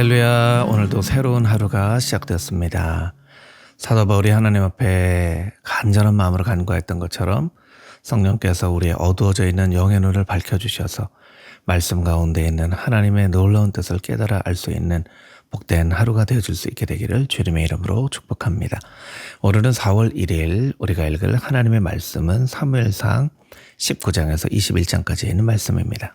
할렐루야. 오늘도 새로운 하루가 시작됐습니다. 사도 바울이 하나님 앞에 간절한 마음으로 간구했던 것처럼 성령께서 우리의 어두워져 있는 영의 눈을 밝혀 주셔서 말씀 가운데 있는 하나님의 놀라운 뜻을 깨달아 알 수 있는 복된 하루가 되어 줄 수 있게 되기를 주님의 이름으로 축복합니다. 오늘은 4월 1일 우리가 읽을 하나님의 말씀은 사무엘상 19장에서 21장까지 있는 말씀입니다.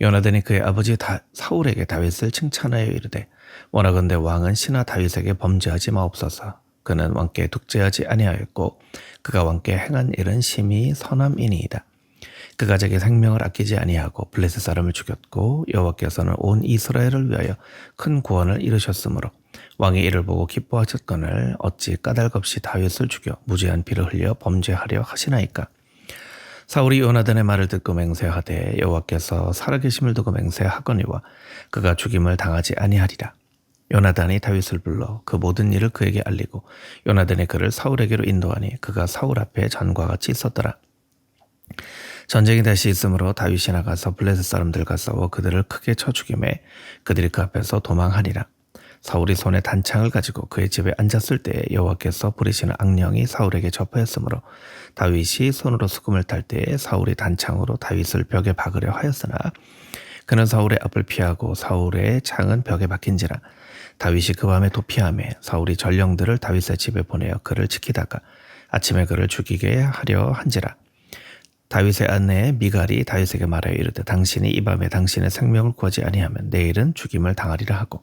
요나단이 그의 아버지 다, 사울에게 다윗을 칭찬하여 이르되 원하건대 왕은 신하 다윗에게 범죄하지 마옵소서. 그는 왕께 독재하지 아니하였고 그가 왕께 행한 일은 심히 선함이니이다. 그가 자기 생명을 아끼지 아니하고 블레셋 사람을 죽였고 여호와께서는 온 이스라엘을 위하여 큰 구원을 이루셨으므로 왕이 이를 보고 기뻐하셨거늘 어찌 까닭없이 다윗을 죽여 무죄한 피를 흘려 범죄하려 하시나이까 사울이 요나단의 말을 듣고 맹세하되 여호와께서 살아계심을 두고 맹세하거니와 그가 죽임을 당하지 아니하리라. 요나단이 다윗을 불러 그 모든 일을 그에게 알리고 요나단이 그를 사울에게로 인도하니 그가 사울 앞에 전과 같이 있었더라. 전쟁이 다시 있으므로 다윗이 나가서 블레셋 사람들과 싸워 그들을 크게 쳐 죽임에 그들이 그 앞에서 도망하니라. 사울이 손에 단창을 가지고 그의 집에 앉았을 때에 여호와께서 부리시는 악령이 사울에게 접하였으므로 다윗이 손으로 수금을 탈 때에 사울이 단창으로 다윗을 벽에 박으려 하였으나 그는 사울의 앞을 피하고 사울의 창은 벽에 박힌지라 다윗이 그 밤에 도피함에 사울이 전령들을 다윗의 집에 보내어 그를 지키다가 아침에 그를 죽이게 하려 한지라 다윗의 아내 미갈이 다윗에게 말하여 이르되 당신이 이 밤에 당신의 생명을 구하지 아니하면 내일은 죽임을 당하리라 하고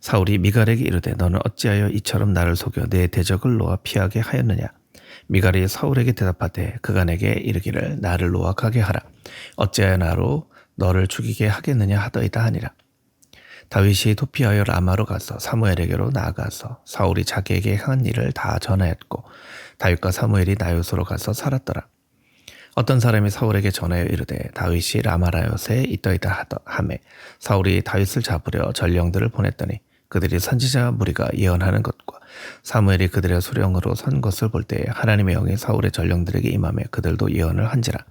사울이 미갈에게 이르되 너는 어찌하여 이처럼 나를 속여 내 대적을 놓아 피하게 하였느냐? 미갈이 사울에게 대답하되 그가 내게 이르기를 나를 가게 하라. 어찌하여 나로 너를 죽이게 하겠느냐 하더이다 하니라. 다윗이 도피하여 라마로 가서 사무엘에게로 나아가서 사울이 자기에게 행한 일을 다 전하였고 다윗과 사무엘이 나요소로 가서 살았더라. 어떤 사람이 사울에게 전하여 이르되 다윗이 라마라요에 있더이다 하매 사울이 다윗을 잡으려 전령들을 보냈더니 그들이 선지자 무리가 예언하는 것과 사무엘이 그들의 수령으로 선 것을 볼때 하나님의 영이 사울의 전령들에게 임함에 그들도 예언을 한지라.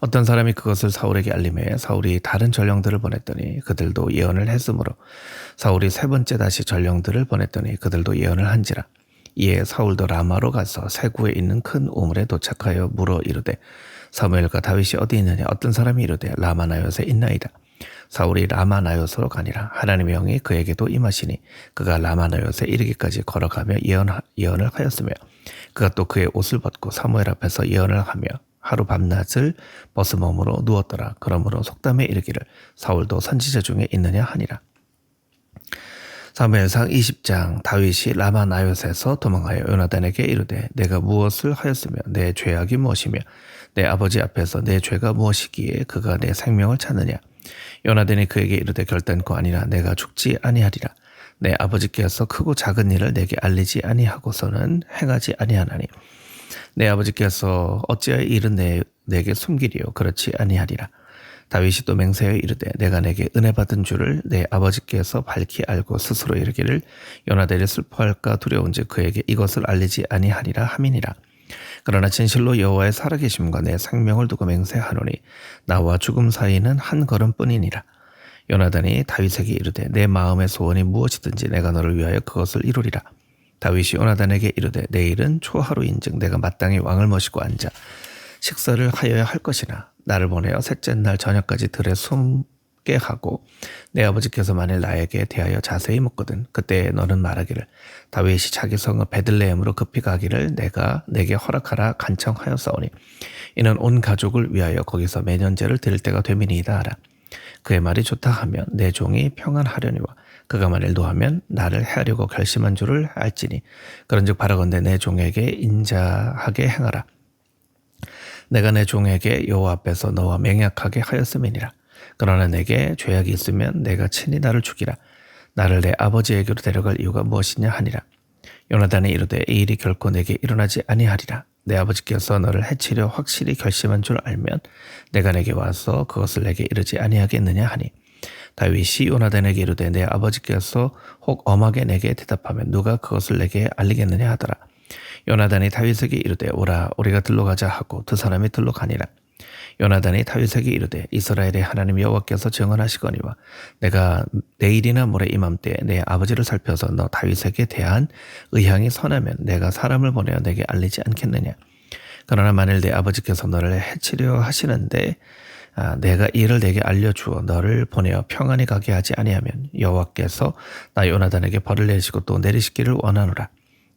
어떤 사람이 그것을 사울에게 알림해 사울이 다른 전령들을 보냈더니 그들도 예언을 했으므로 사울이 세 번째 다시 전령들을 보냈더니 그들도 예언을 한지라. 이에 사울도 라마로 가서 세구에 있는 큰 우물에 도착하여 물어 이르되 사무엘과 다윗이 어디 있느냐 어떤 사람이 이르되 라마나요에 있나이다. 사울이 라마나요스로 가니라. 하나님의 영이 그에게도 임하시니 그가 라마나요스에 이르기까지 걸어가며 예언, 예언을 하였으며 그가 또 그의 옷을 벗고 사무엘 앞에서 예언을 하며 하루 밤낮을 벗음몸으로 누웠더라. 그러므로 속담에 이르기를 사울도 선지자 중에 있느냐 하니라. 사무엘상 20장 다윗이 라마나요스에서 도망하여 요나단에게 이르되 내가 무엇을 하였으며 내 죄악이 무엇이며 내 아버지 앞에서 내 죄가 무엇이기에 그가 내 생명을 찾느냐 요나단이 그에게 이르되 결단코 아니라 내가 죽지 아니하리라. 내 아버지께서 크고 작은 일을 내게 알리지 아니하고서는 행하지 아니하나니 내 아버지께서 어찌하여 일은 내, 내게 숨기리요 그렇지 아니하리라. 다윗이 또 맹세하여 이르되 내가 내게 은혜 받은 줄을 내 아버지께서 밝히 알고 스스로 이르기를 요나단이 슬퍼할까 두려운지 그에게 이것을 알리지 아니하리라 함이니라. 그러나 진실로 여호와의 살아계심과 내 생명을 두고 맹세하노니 나와 죽음 사이는 한 걸음뿐이니라. 요나단이 다윗에게 이르되 내 마음의 소원이 무엇이든지 내가 너를 위하여 그것을 이루리라. 다윗이 요나단에게 이르되 내일은 초하루인즉 내가 마땅히 왕을 모시고 앉아 식사를 하여야 할 것이나 나를 보내어 셋째 날 저녁까지 들에 숨 죽게 하고 내 아버지께서 만일 나에게 대하여 자세히 묻거든 그때 너는 말하기를 다윗이 자기 성을 베들레헴으로 급히 가기를 내가 내게 허락하라 간청하였사오니 이는 온 가족을 위하여 거기서 매년제를 드릴 때가 되미니이다 하라 그의 말이 좋다 하면 내 종이 평안하려니와 그가 만일 노하면 나를 해하려고 결심한 줄을 알지니 그런즉 바라건대 내 종에게 인자하게 행하라 내가 내 종에게 여호와 앞에서 너와 맹약하게 하였음이니라. 그러나 내게 죄악이 있으면 내가 친히 나를 죽이라. 나를 내 아버지에게로 데려갈 이유가 무엇이냐 하니라. 요나단이 이르되 이 일이 결코 내게 일어나지 아니하리라. 내 아버지께서 너를 해치려 확실히 결심한 줄 알면 내가 내게 와서 그것을 내게 이르지 아니하겠느냐 하니 다윗이 요나단에게 이르되 내 아버지께서 혹 엄하게 내게 대답하면 누가 그것을 내게 알리겠느냐 하더라. 요나단이 다윗에게 이르되 오라 우리가 들러 가자 하고 두 사람이 들러 가니라. 요나단이 다윗에게 이르되 이스라엘의 하나님 여호와께서 증언하시거니와 내가 내일이나 모레 이맘때 내 아버지를 살펴서 너 다윗에게 대한 의향이 선하면 내가 사람을 보내어 내게 알리지 않겠느냐. 그러나 만일 내 아버지께서 너를 해치려 하시는데 아, 내가 이를 내게 알려주어 너를 보내어 평안히 가게 하지 아니하면 여호와께서 나 요나단에게 벌을 내시고 또 내리시기를 원하노라.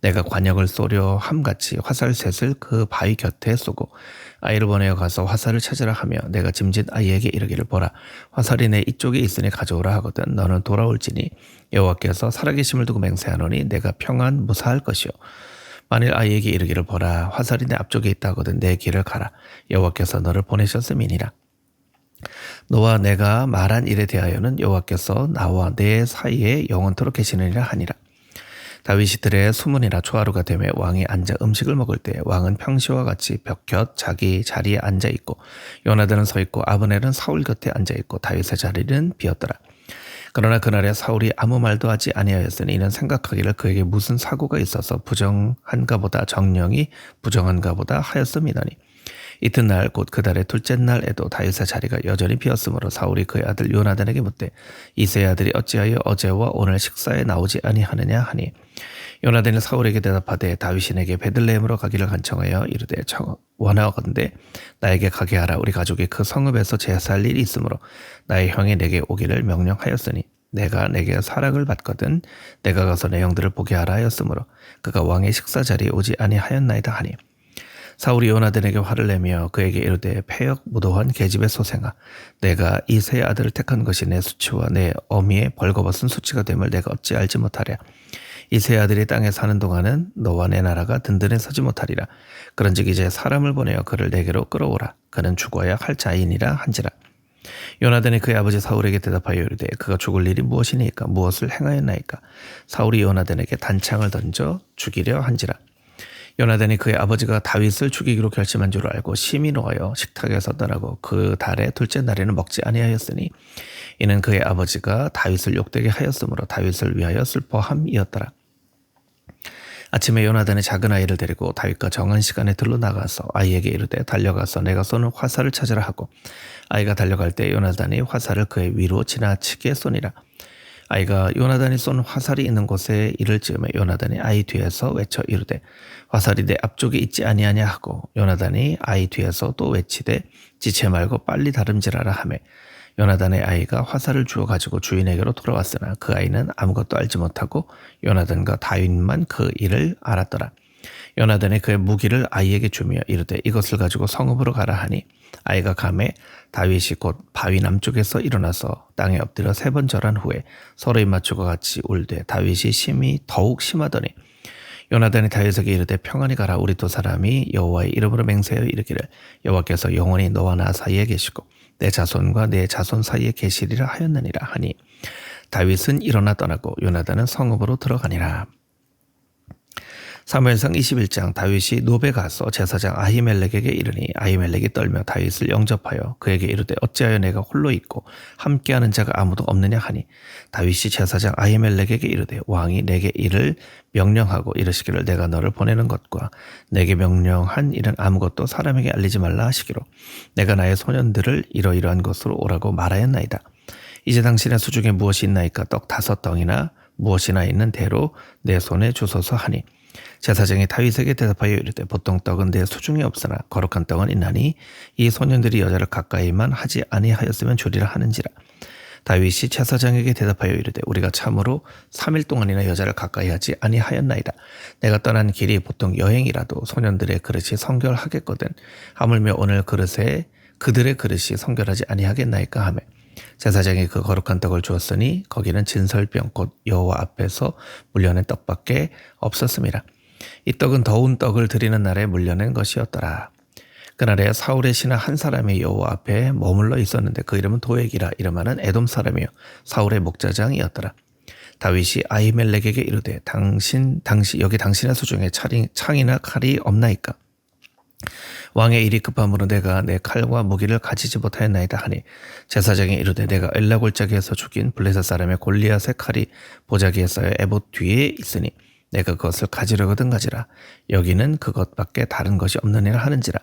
내가 관역을 쏘려 함같이 화살 셋을 그 바위 곁에 쏘고 아이를 보내어 가서 화살을 찾으라 하며 내가 짐짓 아이에게 이르기를 보라. 화살이 내 이쪽에 있으니 가져오라 하거든 너는 돌아올지니 여호와께서 살아계심을 두고 맹세하노니 내가 평안 무사할 것이요. 만일 아이에게 이르기를 보라. 화살이 내 앞쪽에 있다 하거든 내 길을 가라. 여호와께서 너를 보내셨음이니라. 너와 내가 말한 일에 대하여는 여호와께서 나와 내 사이에 영원토록 계시느니라 하니라 다윗이 들의 수문이나 초하루가 되며 왕이 앉아 음식을 먹을 때 왕은 평시와 같이 벽곁 자기 자리에 앉아 있고 요나단은 서 있고 아브넬은 사울 곁에 앉아 있고 다윗의 자리는 비었더라. 그러나 그날에 사울이 아무 말도 하지 아니하였으니 이는 생각하기를 그에게 무슨 사고가 있어서 부정한가 보다 정령이 부정한가 보다 하였음이더니 이튿날 곧 그 달의 둘째 날에도 다윗의 자리가 여전히 비었으므로 사울이 그의 아들 요나단에게 묻되 이세의 아들이 어찌하여 어제와 오늘 식사에 나오지 아니하느냐 하니 요나단이 사울에게 대답하되 다윗이 내게 베들레헴으로 가기를 간청하여 이르되 원하건대 나에게 가게 하라. 우리 가족이 그 성읍에서 제사할 일이 있으므로 나의 형이 내게 오기를 명령하였으니 내가 내게 사랑을 받거든 내가 가서 내 형들을 보게 하라 하였으므로 그가 왕의 식사 자리에 오지 아니하였나이다 하니. 사울이 요나단에게 화를 내며 그에게 이르되 폐역 무도한 계집의 소생아 내가 이 세 아들을 택한 것이 내 수치와 내 어미의 벌거벗은 수치가 됨을 내가 어찌 알지 못하랴 이세 아들이 땅에 사는 동안은 너와 내 나라가 든든해 서지 못하리라. 그런즉 이제 사람을 보내어 그를 내게로 끌어오라. 그는 죽어야 할 자인이라 한지라. 요나단이 그의 아버지 사울에게 대답하여 이르되 그가 죽을 일이 무엇이니까? 무엇을 행하였나이까? 사울이 요나단에게 단창을 던져 죽이려 한지라. 요나단이 그의 아버지가 다윗을 죽이기로 결심한 줄 알고 심히 노하여 식탁에서 떠나고 그 달의 둘째 날에는 먹지 아니하였으니 이는 그의 아버지가 다윗을 욕되게 하였으므로 다윗을 위하여 슬퍼함이었더라. 아침에 요나단의 작은 아이를 데리고 다윗과 정한 시간에 들러 나가서 아이에게 이르되 달려가서 내가 쏘는 화살을 찾으라 하고 아이가 달려갈 때 요나단이 화살을 그의 위로 지나치게 쏘니라. 아이가 요나단이 쏜 화살이 있는 곳에 이를 즈음에 요나단이 아이 뒤에서 외쳐 이르되 화살이 내 앞쪽에 있지 아니하냐 하고 요나단이 아이 뒤에서 또 외치되 지체 말고 빨리 다름질하라 하매 요나단의 아이가 화살을 주어 가지고 주인에게로 돌아왔으나 그 아이는 아무것도 알지 못하고 요나단과 다윗만 그 일을 알았더라. 요나단이 그의 무기를 아이에게 주며 이르되 이것을 가지고 성읍으로 가라 하니 아이가 감에 다윗이 곧 바위 남쪽에서 일어나서 땅에 엎드려 세 번 절한 후에 서로 입맞추고 같이 울되 다윗이 심히 더욱 심하더니 요나단이 다윗에게 이르되 평안히 가라 우리 두 사람이 여호와의 이름으로 맹세하여 이르기를 여호와께서 영원히 너와 나 사이에 계시고 내 자손과 내 자손 사이에 계시리라 하였느니라 하니 다윗은 일어나 떠나고 요나단은 성읍으로 들어가니라. 사무엘상 21장 다윗이 노베 가서 제사장 아히멜렉에게 이르니 아히멜렉이 떨며 다윗을 영접하여 그에게 이르되 어찌하여 내가 홀로 있고 함께하는 자가 아무도 없느냐 하니 다윗이 제사장 아히멜렉에게 이르되 왕이 내게 이를 명령하고 이르시기를 내가 너를 보내는 것과 내게 명령한 일은 아무것도 사람에게 알리지 말라 하시기로 내가 나의 소년들을 이러이러한 곳으로 오라고 말하였나이다. 이제 당신의 수중에 무엇이 있나이까? 떡 다섯 덩이나 무엇이나 있는 대로 내 손에 주소서 하니 제사장이 다윗에게 대답하여 이르되 보통 떡은 내 수중에 없으나 거룩한 떡은 있나니 이 소년들이 여자를 가까이만 하지 아니하였으면 주리라 하는지라. 다윗이 제사장에게 대답하여 이르되 우리가 참으로 3일 동안이나 여자를 가까이 하지 아니하였나이다. 내가 떠난 길이 보통 여행이라도 소년들의 그릇이 성결하겠거든. 하물며 오늘 그릇에 그들의 그릇이 성결하지 아니하겠나이까 하며 제사장이 그 거룩한 떡을 주었으니 거기는 진설병 곧 여호와 앞에서 물려낸 떡밖에 없었습니다. 이 떡은 더운 떡을 드리는 날에 물려낸 것이었더라. 그날에 사울의 신하 한 사람이 여호와 앞에 머물러 있었는데 그 이름은 도액이라 이름하는 에돔 사람이요 사울의 목자장이었더라. 다윗이 아히멜렉에게 이르되 당신 당시 여기 당신의 차리, 창이나 칼이 없나이까 왕의 일이 급함으로 내가 내 칼과 무기를 가지지 못하였나이다 하니 제사장이 이르되 내가 엘라 골짜기에서 죽인 블레셋 사람의 골리앗의 칼이 보자기에 쌓여 에봇 뒤에 있으니 내가 그것을 가지려거든 가지라. 여기는 그것밖에 다른 것이 없느니라 하는지라.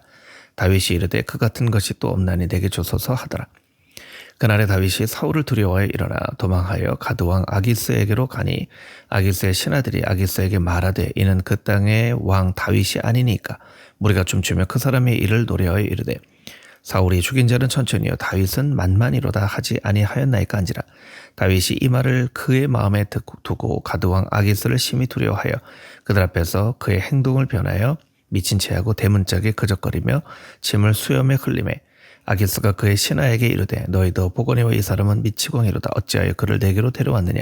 다윗이 이르되 그 같은 것이 또 없나니 내게 주소서 하더라. 그날에 다윗이 사울을 두려워하여 일어나 도망하여 가드왕 아기스에게로 가니 아기스의 신하들이 아기스에게 말하되 이는 그 땅의 왕 다윗이 아니니까. 우리가 춤추며 그 사람의 일을 노래하여 이르되 사울이 죽인 자는 천천히요. 다윗은 만만이로다 하지 아니하였나이까 한지라. 다윗이 이 말을 그의 마음에 두고 가드왕 아기스를 심히 두려워하여 그들 앞에서 그의 행동을 변하여 미친 채하고 대문짝에 그적거리며 침을 수염에 흘림에 아기스가 그의 신하에게 이르되 너희도 보거니와 이 사람은 미치광이로다. 어찌하여 그를 내게로 데려왔느냐?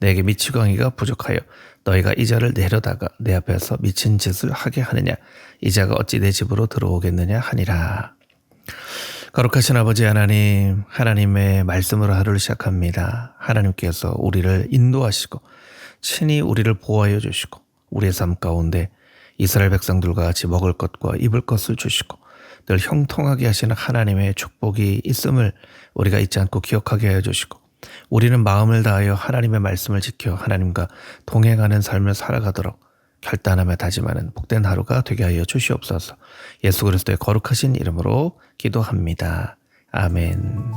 내게 미치광이가 부족하여 너희가 이 자를 내려다가 내 앞에서 미친 짓을 하게 하느냐? 이 자가 어찌 내 집으로 들어오겠느냐 하니라 거룩하신 아버지 하나님 하나님의 말씀으로 하루를 시작합니다. 하나님께서 우리를 인도하시고 친히 우리를 보호하여 주시고 우리의 삶 가운데 이스라엘 백성들과 같이 먹을 것과 입을 것을 주시고 늘 형통하게 하시는 하나님의 축복이 있음을 우리가 잊지 않고 기억하게 하여 주시고 우리는 마음을 다하여 하나님의 말씀을 지켜 하나님과 동행하는 삶을 살아가도록 결단하며 다짐하는 복된 하루가 되게 하여 주시옵소서. 예수 그리스도의 거룩하신 이름으로 기도합니다. 아멘.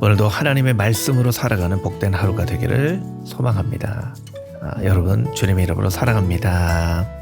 오늘도 하나님의 말씀으로 살아가는 복된 하루가 되기를 소망합니다. 아, 여러분 주님의 이름으로 살아갑니다.